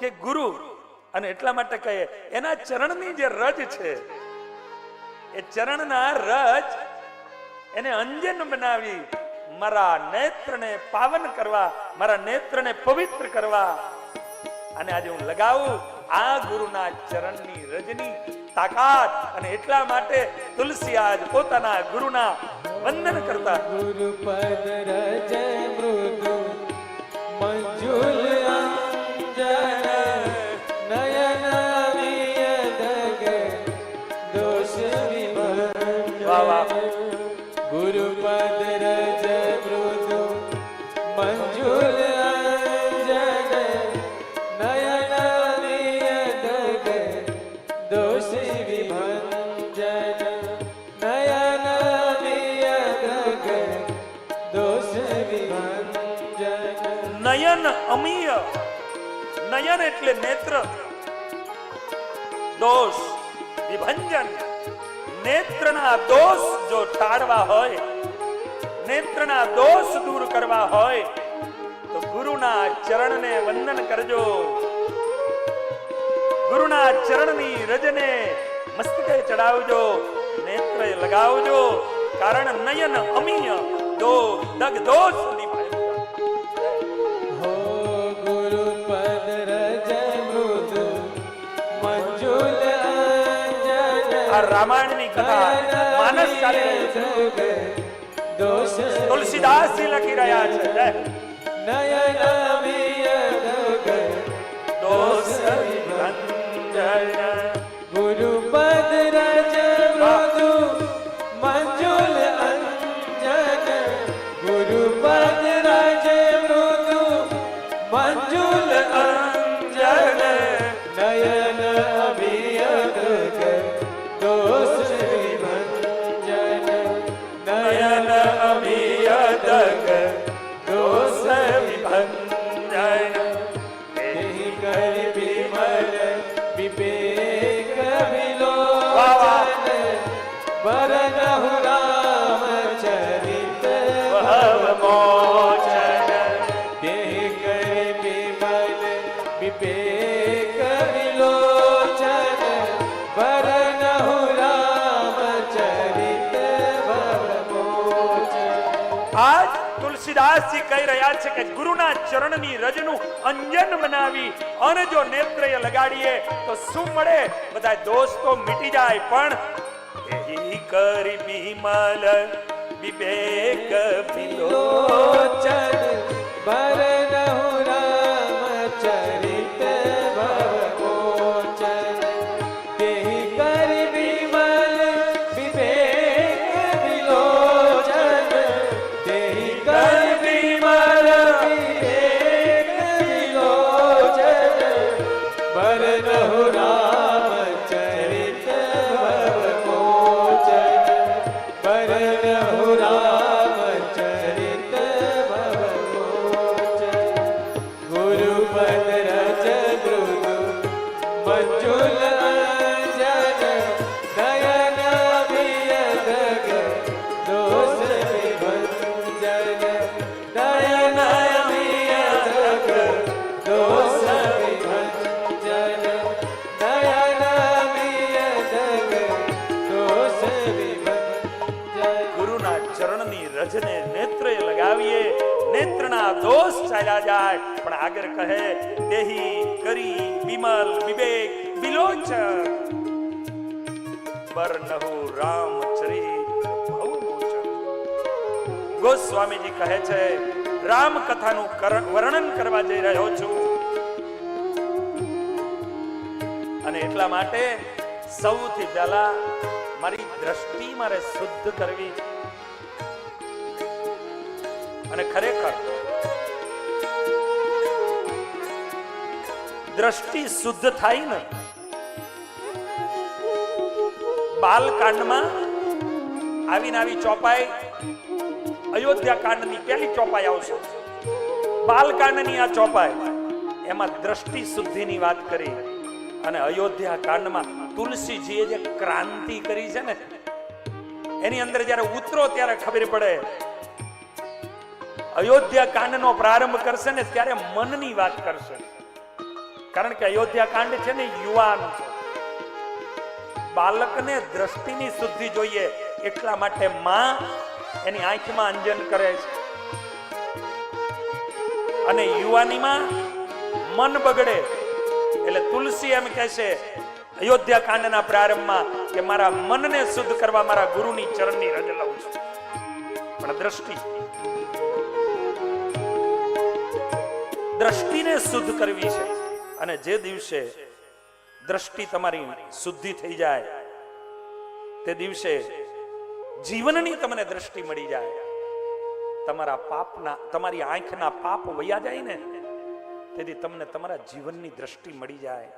કે ગુરુ? અને એટલા માટે કહે, એના ચરણની જે રજ છે, એ ચરણના રજ એને અંજન બનાવી મારા નેત્રને પાવન કરવા, મારા નેત્રને પવિત્ર કરવા. અને આજે હું લગાવું આ ગુરુના ચરણની રજની તાકાત અને એટલા માટે તુલસી આજ પોતાના ગુરુના વંદન કરતા. ગુરુપદ રજ મૃદુ મંજુલ નયન અમીય નયન એટલે નેત્ર દોષ વિભંજન નેત્રના દોષ જો ટાળવા હોય નેત્રના દોષ દૂર કરવા હોય તો ગુરુના ચરણને વંદન કરજો ગુરુના ચરણની રજને મસ્તકે ચડાવજો નેત્રે લગાવજો કારણ નયન અમીય દો દગ દોષ નિભાવજો હો ગુરુપદ રજ મૃદુ મંજુલ અંજન આ રામાયણની કથા માનસ ચાલી રહી છે દોષ તુલસીદાસજી લખી રહ્યા છે જય. નયન વિયદગ દોષ વિભંજન. આજ તુલસીદાસજી કહી રહ્યા છે કે ગુરુના ચરણની રજનું અંજન બનાવી અને જો નેત્રએ લગાડીએ તો શું મળે બધા દોસ્તો મીટી જાય પણ કરી બિમલ વિવેક વિલો લોચન ભરનહુ રામચરિત ભવમોચન તેહિ કર વિમલ વિવેક વિલોચન તેહિ કર વિલોચન રામચરિત રજને નેત્રે લગાવીએ. નેત્રના દોષ ચાલ્યા જાય. પણ આગળ કહે દેહી કરી વિમલ વિવેક વિલોચન. બરનહુ રામચરિત ભવમોચન ગોસ્વામીજી કહે છે રામ કથાનું વર્ણન કરવા જઈ રહ્યો છું. અને એટલા માટે સૌથી પહેલા મારી દ્રષ્ટિ મારે શુદ્ધ કરવી. અને ખરેખર દ્રષ્ટિ શુદ્ધ થાય ને, બાલકાંડમાં આવીને આવી ચોપાઈ, અયોધ્યા કાંડની પહેલી ચોપાઈ આવશે. બાલકાંડની આ ચોપાઈ, એમાં દ્રષ્ટિ શુદ્ધિની વાત કરી અને અયોધ્યા કાંડમાં તુલસીજીએ જે ક્રાંતિ કરી છે ને, એની અંદર જ્યારે ઉતરો ત્યારે ખબર પડે અયોધ્યા કાંડનો પ્રારંભ કરશે ને ત્યારે મનની વાત કરશે. કારણ કે અયોધ્યા કાંડ છે ને યુવાન છે. બાળકને દ્રષ્ટિની શુદ્ધિ જોઈએ એટલા માટે માં એની આંખમાં અંજન કરે છે. અને યુવાનીમાં મન બગડે. એટલે તુલસી એમ કહે છે અયોધ્યા કાંડના પ્રારંભમાં કે મારા મનને શુદ્ધ કરવા મારા ગુરુની ચરણની રજ લઉં છું. પણ દ્રષ્ટિ દ્રષ્ટિને શુદ્ધ કરવી છે. અને જે દિવસે દ્રષ્ટિ તમારી શુદ્ધિ થઈ જાય, તે દિવસે જીવનની તમને દ્રષ્ટિ મળી જાય. તમારા પાપના, તમારી આંખના પાપ વયા જાય ને, તેથી તમને તમારા જીવનની દ્રષ્ટિ મળી જાય.